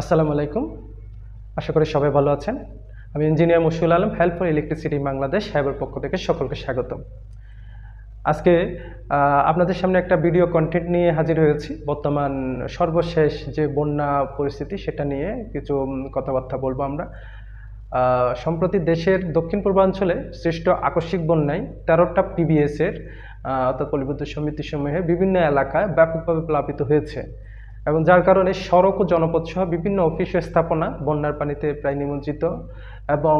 আসসালামু আলাইকুম। আশা করি সবাই ভালো আছেন। আমি engineer Mushfil Alam, help for electricity Bangladesh হ্যাবের পক্ষ থেকে সকলকে স্বাগতম। আজকে আপনাদের সামনে একটা ভিডিও কন্টেন্ট নিয়ে হাজির হয়েছি। বর্তমান সর্বশেষ যে বন্যা পরিস্থিতি, সেটা নিয়ে কিছু কথাবার্তা বলব আমরা। সম্প্রতি দেশের দক্ষিণ পূর্বাঞ্চলে সৃষ্ট আকস্মিক বন্যায় তেরোটা পিবিএসের অর্থাৎ পল্লীবিদ্যুৎ সমিতি সমূহে বিভিন্ন এলাকায় ব্যাপকভাবে প্লাবিত হয়েছে। এবং যার কারণে সড়ক ও জনপথ সহ বিভিন্ন অফিস স্থাপনা বন্যার পানিতে প্রায় নিমজ্জিত এবং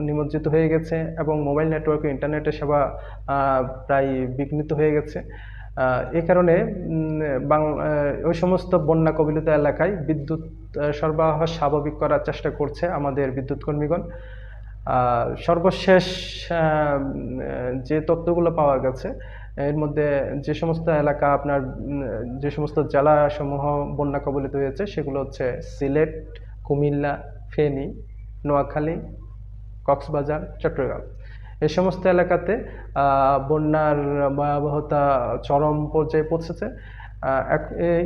নিমজ্জিত হয়ে গেছে এবং মোবাইল নেটওয়ার্ক ও ইন্টারনেটের সেবা প্রায় বিঘ্নিত হয়ে গেছে। এ কারণে ওই সমস্ত বন্যা কবলিত এলাকায় বিদ্যুৎ সরবরাহ স্বাভাবিক করার চেষ্টা করছে আমাদের বিদ্যুৎ কর্মীগণ সর্বশেষ যে তথ্যগুলো পাওয়া গেছে এর মধ্যে যে সমস্ত এলাকা আপনার যে সমস্ত জেলাসমূহ বন্যা কবলিত হয়েছে, সেগুলো হচ্ছে সিলেট, কুমিল্লা, ফেনী, নোয়াখালী, কক্সবাজার, চট্টগ্রাম। এ সমস্ত এলাকাতে বন্যার ভয়াবহতা চরম পর্যায়ে পৌঁছেছে।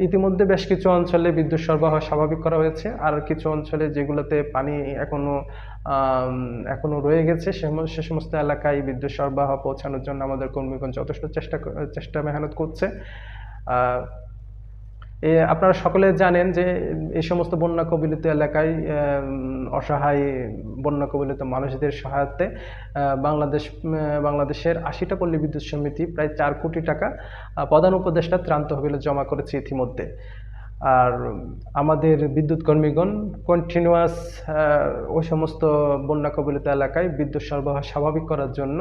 ইতিমধ্যে বেশ কিছু অঞ্চলে বিদ্যুৎ সরবরাহ স্বাভাবিক করা হয়েছে। আর কিছু অঞ্চলে যেগুলোতে পানি এখনও এখনও এখনও রয়ে গেছে, সে সমস্ত এলাকায় বিদ্যুৎ সরবরাহ পৌঁছানোর জন্য আমাদের কর্মীগণ যথেষ্ট চেষ্টা চেষ্টা মেহনত করছে। আপনারা সকলে জানেন যে এই সমস্ত বন্যা কবলিত এলাকায় অসহায় বন্যা কবলিত মানুষদের সহায়তায় আহ, বাংলাদেশ বাংলাদেশের আশিটা পল্লী বিদ্যুৎ সমিতি প্রায় চার কোটি টাকা প্রধান উপদেষ্টা ত্রাণ তহবিলে জমা করেছে ইতিমধ্যে। আর আমাদের বিদ্যুৎ কর্মীগণ কন্টিনিউয়াস ওই সমস্ত বন্যা কবলিত এলাকায় বিদ্যুৎ সরবরাহ স্বাভাবিক করার জন্য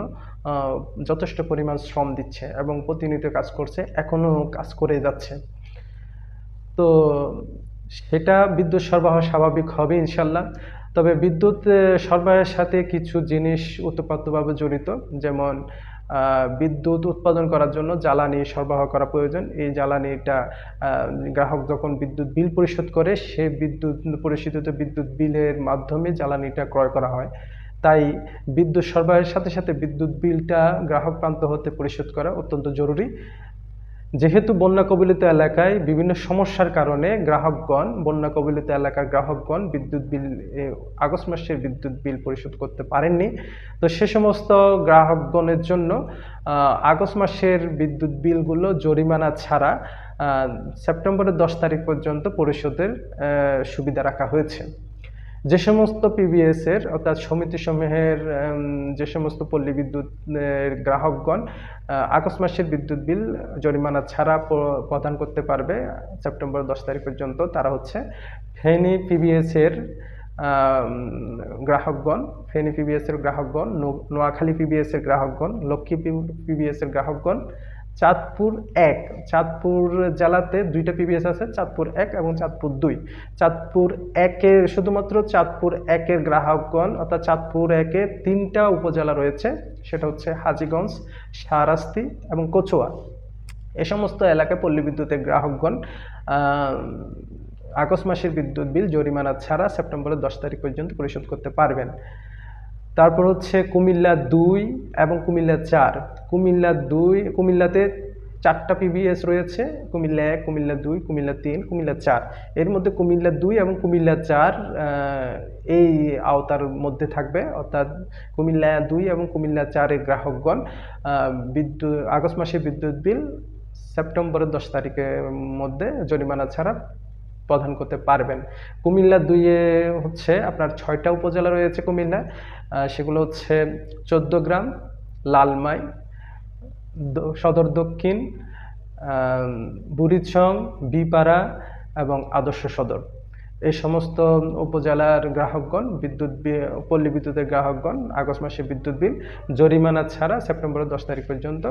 যথেষ্ট পরিমাণ শ্রম দিচ্ছে এবং প্রতিনিয়ত কাজ করছে এখনও কাজ করে যাচ্ছে। তো সেটা বিদ্যুৎ সরবরাহ স্বাভাবিক হবে ইনশাল্লাহ। তবে বিদ্যুৎ সরবরাহের সাথে কিছু জিনিস ওতপ্রোতভাবে জড়িত, যেমন বিদ্যুৎ উৎপাদন করার জন্য জ্বালানি সরবরাহ করা প্রয়োজন। এই জ্বালানিটা গ্রাহক যখন বিদ্যুৎ বিল পরিশোধ করে সেই বিদ্যুৎ, পরিশোধিত বিদ্যুৎ বিলের মাধ্যমে জ্বালানিটা ক্রয় করা হয়। তাই বিদ্যুৎ সরবরাহের সাথে সাথে বিদ্যুৎ বিলটা গ্রাহক প্রান্ত হতে পরিশোধ করা অত্যন্ত জরুরি। যেহেতু বন্যা কবলিত এলাকায় বিভিন্ন সমস্যার কারণে গ্রাহকগণ বন্যা কবলিত এলাকার গ্রাহকগণ বিদ্যুৎ বিল আগস্ট মাসের বিদ্যুৎ বিল পরিশোধ করতে পারেননি। তো সে সমস্ত গ্রাহকগণের জন্য আগস্ট মাসের বিদ্যুৎ বিলগুলো জরিমানা ছাড়া সেপ্টেম্বরের দশ তারিখ পর্যন্ত পরিশোধের সুবিধা রাখা হয়েছে। যে সমস্ত পিবিএস এর অর্থাৎ সমিতি সমূহের যে সমস্ত পল্লী বিদ্যুতের গ্রাহকগণ আগস্ট মাসের বিদ্যুৎ বিল, জরিমানা ছাড়া প্রদান করতে পারবে সেপ্টেম্বর দশ তারিখ পর্যন্ত। তারা হচ্ছে ফেনী পিবিএস এর গ্রাহকগণ, ফেনী পিবিএস এর গ্রাহকগণ নোয়াখালী পিবিএস এর গ্রাহকগণ, লক্ষ্মী পিবিএস এর গ্রাহকগণ চাঁদপুর এক, চাঁদপুর জেলাতে দুইটা পিবিএস আছে, চাঁদপুর এক এবং চাঁদপুর দুই। চাঁদপুর একের শুধুমাত্র চাঁদপুর একের গ্রাহকগণ, অর্থাৎ চাঁদপুর একে তিনটা উপজেলা রয়েছে, সেটা হচ্ছে হাজীগঞ্জ, শাহরাস্তি এবং কচুয়া। এ সমস্ত এলাকায় পল্লী বিদ্যুতের গ্রাহকগণ আগস্ট মাসের বিদ্যুৎ বিল জরিমানা ছাড়া সেপ্টেম্বরের দশ তারিখ পর্যন্ত পরিশোধ করতে পারবেন। তারপর হচ্ছে কুমিল্লা দুই এবং কুমিল্লা চার। কুমিল্লা দুই, কুমিল্লাতে চারটা পিবিএস রয়েছে, কুমিল্লা এক, কুমিল্লা দুই, কুমিল্লা তিন, কুমিল্লা চার। এর মধ্যে কুমিল্লা দুই এবং কুমিল্লা চার এই আওতার মধ্যে থাকবে, অর্থাৎ কুমিল্লা দুই এবং কুমিল্লা চারের গ্রাহকগণ বিদ্যুৎ, আগস্ট মাসে বিদ্যুৎ বিল, সেপ্টেম্বরের দশ তারিখের মধ্যে জরিমানা ছাড়া প্রদান করতে পারবেন। কুমিল্লা দুইয়ে হচ্ছে আপনার ছয়টা উপজেলা রয়েছে কুমিল্লা। সেগুলো হচ্ছে চোদ্দ গ্রাম, লালমাই সদর দক্ষিণ বুড়িচং, বিপাড়া এবং আদর্শ সদর। এই সমস্ত উপজেলার গ্রাহকগণ, বিদ্যুৎ পল্লী বিদ্যুতের গ্রাহকগণ, আগস্ট মাসে বিদ্যুৎ বিল, জরিমানা ছাড়া সেপ্টেম্বরের দশ তারিখ পর্যন্ত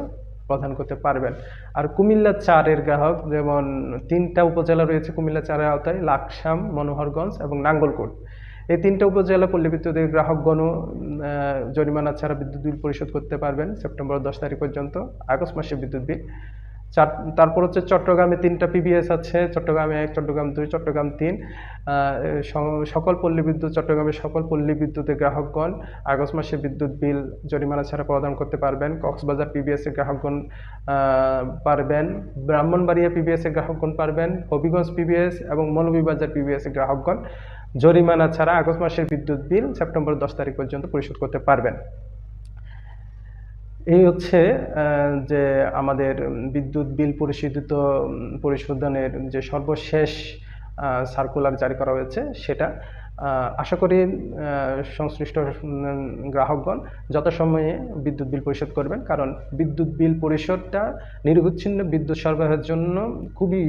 প্রদান করতে পারবেন। আর কুমিল্লা চারের গ্রাহক যেমন তিনটা উপজেলা রয়েছে কুমিল্লা চারের আওতায় লাকসাম মনোহরগঞ্জ এবং নাঙ্গলকোট। এই তিনটা উপজেলা পল্লী বিদ্যুতের আহ, জরিমানা ছাড়া বিদ্যুৎ বিল পরিশোধ করতে পারবেন। সেপ্টেম্বর দশ তারিখ পর্যন্ত আগস্ট মাসে বিদ্যুৎ বিল। চার তারপর হচ্ছে চট্টগ্রামে তিনটা পিবিএস আছে, চট্টগ্রামে এক, চট্টগ্রাম দুই, চট্টগ্রাম তিন। সকল পল্লী বিদ্যুৎ চট্টগ্রামের সকল পল্লী বিদ্যুতের গ্রাহকগণ আগস্ট মাসে বিদ্যুৎ বিল জরিমানা ছাড়া প্রদান করতে পারবেন। কক্সবাজার পিবিএস এর গ্রাহকগণ পারবেন। ব্রাহ্মণবাড়িয়া পিবিএস এর গ্রাহকগণ পারবেন। হবিগঞ্জ পিবিএস এবং মৌলভীবাজার পিবিএস এর গ্রাহকগণ জরিমানা ছাড়া আগস্ট মাসের বিদ্যুৎ বিল সেপ্টেম্বর দশ তারিখ পর্যন্ত পরিশোধ করতে পারবেন। এই হচ্ছে যে আমাদের বিদ্যুৎ বিল পরিশোধিত পরিশোধনের যে সর্বশেষ সার্কুলার জারি করা হয়েছে সেটা আশা করি সংশ্লিষ্ট গ্রাহকগণ যথাসময়ে বিদ্যুৎ বিল পরিশোধ করবেন, কারণ বিদ্যুৎ বিল পরিশোধটা নিরবচ্ছিন্ন বিদ্যুৎ সরবরাহের জন্য খুবই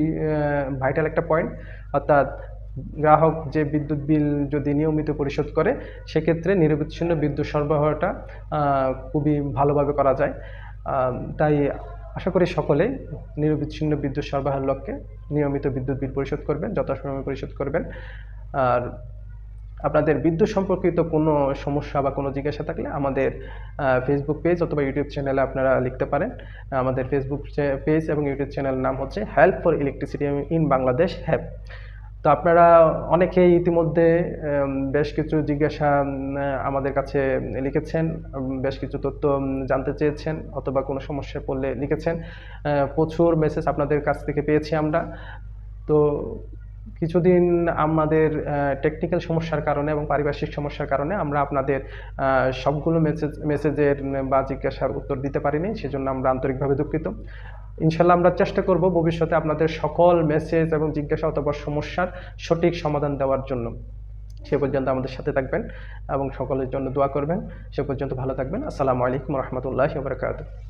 ভাইটাল একটা পয়েন্ট অর্থাৎ গ্রাহক যে বিদ্যুৎ বিল যদি নিয়মিত পরিশোধ করে, সেক্ষেত্রে নিরবচ্ছিন্ন বিদ্যুৎ সরবরাহটা খুবই ভালোভাবে করা যায়। তাই আশা করি সকলেই নিরবিচ্ছিন্ন বিদ্যুৎ সরবরাহের লক্ষ্যে নিয়মিত বিদ্যুৎ বিল পরিশোধ করবেন, যথাসময়ে পরিশোধ করবেন। আর আপনাদের বিদ্যুৎ সম্পর্কিত কোনো সমস্যা বা কোনো জিজ্ঞাসা থাকলে আমাদের ফেসবুক পেজ অথবা ইউটিউব চ্যানেলে আপনারা লিখতে পারেন। আমাদের ফেসবুক পেজ এবং ইউটিউব চ্যানেলের নাম হচ্ছে help for electricity in Bangladesh হ্যাপ তো আপনারা অনেকেই ইতিমধ্যে বেশ কিছু জিজ্ঞাসা আমাদের কাছে লিখেছেন বেশ কিছু তথ্য জানতে চেয়েছেন অথবা কোনো সমস্যায় পড়লে লিখেছেন। প্রচুর মেসেজ আপনাদের কাছ থেকে পেয়েছি আমরা। তো কিছুদিন আমাদের টেকনিক্যাল সমস্যার কারণে এবং পারিপার্শ্বিক সমস্যার কারণে আমরা আপনাদের সবগুলো মেসেজ মেসেজের বা জিজ্ঞাসার উত্তর দিতে পারিনি, সেজন্য আমরা আন্তরিকভাবে দুঃখিত। ইনশাল্লাহ আমরা চেষ্টা করব ভবিষ্যতে আপনাদের সকল মেসেজ এবং জিজ্ঞাসা অথবা সমস্যার সঠিক সমাধান দেওয়ার জন্য। সে পর্যন্ত আমাদের সাথে থাকবেন এবং সকলের জন্য দোয়া করবেন। সে পর্যন্ত ভালো থাকবেন। আসসালামু আলাইকুম রহমতুল্লাহ বরকাত